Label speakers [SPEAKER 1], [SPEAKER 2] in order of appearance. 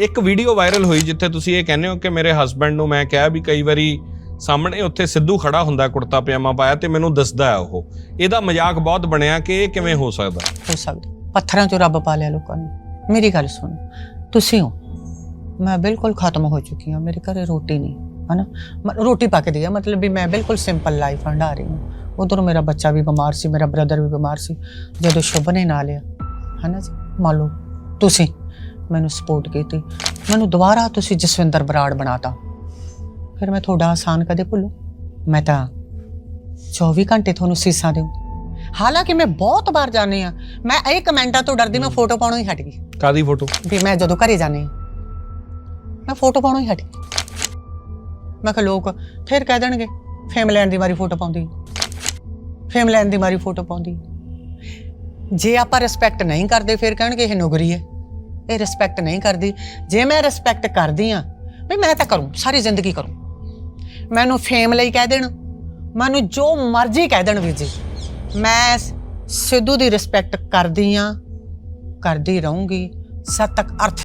[SPEAKER 1] ਇੱਕ video viral ਹੋਈ ਜਿੱਥੇ ਤੁਸੀਂ ਇਹ ਕਹਿੰਦੇ ਹੋ ਕਿ ਮੇਰੇ ਹਸਬੰਡ ਨੂੰ ਮੈਂ ਕਿਹਾ ਵੀ ਕਈ ਵਾਰੀ ਸਾਹਮਣੇ ਉੱਥੇ ਸਿੱਧੂ ਖੜਾ ਹੁੰਦਾ ਕੁੜਤਾ ਪਜਾਮਾ ਪਾਇਆ ਤੇ ਮੈਨੂੰ ਦੱਸਦਾ ਹੈ ਉਹ। ਇਹਦਾ ਮਜ਼ਾਕ ਬਹੁਤ ਬਣਿਆ ਕਿ ਇਹ ਕਿਵੇਂ ਹੋ ਸਕਦਾ?
[SPEAKER 2] ਹੋ ਸਕਦਾ। ਪੱਥਰਾਂ 'ਚੋਂ ਰੱਬ ਪਾ ਲਿਆ ਲੋਕਾਂ ਨੇ। ਮੇਰੀ ਗੱਲ ਸੁਣ। ਤੁਸੀਂ ਹੋ। ਮੈਂ ਬਿਲਕੁਲ ਖਤਮ ਹੋ ਚੁੱਕੀ ਹਾਂ। ਮੇਰੇ ਘਰੇ ਰੋਟੀ ਨਹੀਂ, ਹਨਾ? ਮ- ਰੋਟੀ ਪੱਕਦੀ ਹੈ ਮਤਲਬ ਵੀ ਮੈਂ ਬਿਲਕੁਲ ਸਿੰਪਲ ਲਾਈਫ ਹੰਡਾ ਰਹੀ ਹਾਂ। ਉਧਰ ਮੇਰਾ ਬੱਚਾ ਵੀ ਬਿਮਾਰ ਸੀ, ਮੇਰਾ ਬ੍ਰਦਰ ਵੀ ਬਿਮਾਰ ਸੀ। ਜਦੋਂ ਸ਼ੁਭ ਨੇ ਨਾ ਲਿਆ, ਹਨਾ ਜੀ? ਮੰਨ ਲਓ, ਤੁਸੀਂ। ਮੈਨੂੰ ਸਪੋਰਟ ਕੀਤੀ। ਮੈਨੂੰ ਦੁਬਾਰਾ ਤੁਸੀਂ ਜਸਵਿੰਦਰ ਬਰਾੜ ਬਣਾਤਾ। ਫਿਰ ਮੈਂ ਤੁਹਾਡਾ ਆਸਾਨ ਕਦੇ ਭੁੱਲੂ? ਮੈਂ ਤਾਂ 24 ਘੰਟੇ ਤੁਹਾਨੂੰ ਸੀਸਾਂ ਦਿਉ ਹਾਲਾਂਕਿ ਮੈਂ ਬਹੁਤ ਵਾਰ ਜਾਣੀ ਆ ਮੈਂ ਇਹ ਕਮੈਂਟਾਂ ਤੋਂ ਡਰਦੀ ਮੈਂ ਫੋਟੋ ਪਾਉਣੋਂ ਹੀ ਹਟ ਗਈ।
[SPEAKER 1] ਕਾਦੀ ਫੋਟੋ?
[SPEAKER 2] ਵੀ ਮੈਂ ਜਦੋਂ ਘਰੇ ਜਾਣੀ ਮੈਂ ਫੋਟੋ ਪਾਉਣੋਂ ਹੀ ਹਟ ਗਈ। ਮੈਂ ਕਿਹਾ ਲੋਕ ਫਿਰ ਕਹਿ ਦੇਣਗੇ ਫੇਮਲੈਂਡ ਦੀ ਮਾਰੀ ਫੋਟੋ ਪਾਉਂਦੀ ਫੇਮਲੈਂਡ ਦੀ ਮਾਰੀ ਫੋਟੋ ਪਾਉਂਦੀ ਜੇ ਆਪਾਂ ਰਿਸਪੈਕਟ ਨਹੀਂ ਕਰਦੇ ਫਿਰ ਕਹਿਣਗੇ ਇਹ ਨੁਗਰੀ ਹੈ। ਇਹ ਰਿਸਪੈਕਟ ਨਹੀਂ ਕਰਦੀ। ਜੇ ਮੈਂ ਰਿਸਪੈਕਟ ਕਰਦੀ ਆ ਵੀ ਮੈਂ ਤਾਂ ਕਰੂੰ, ਸਾਰੀ ਜ਼ਿੰਦਗੀ ਕਰੂੰ। ਮੈਨੂੰ ਫੇਮ ਲਈ ਕਹਿ ਦੇਣ, ਮੈਨੂੰ ਜੋ ਮਰਜ਼ੀ ਕਹਿ ਦੇਣ ਵੀਰ ਜੀ। ਮੈਂ ਸਿੱਧੂ ਦੀ ਰਿਸਪੈਕਟ ਕਰਦੀ ਆ ਕਰਦੀ ਰਹੂੰਗੀ ਸਦ ਤੱਕ ਅਰਥ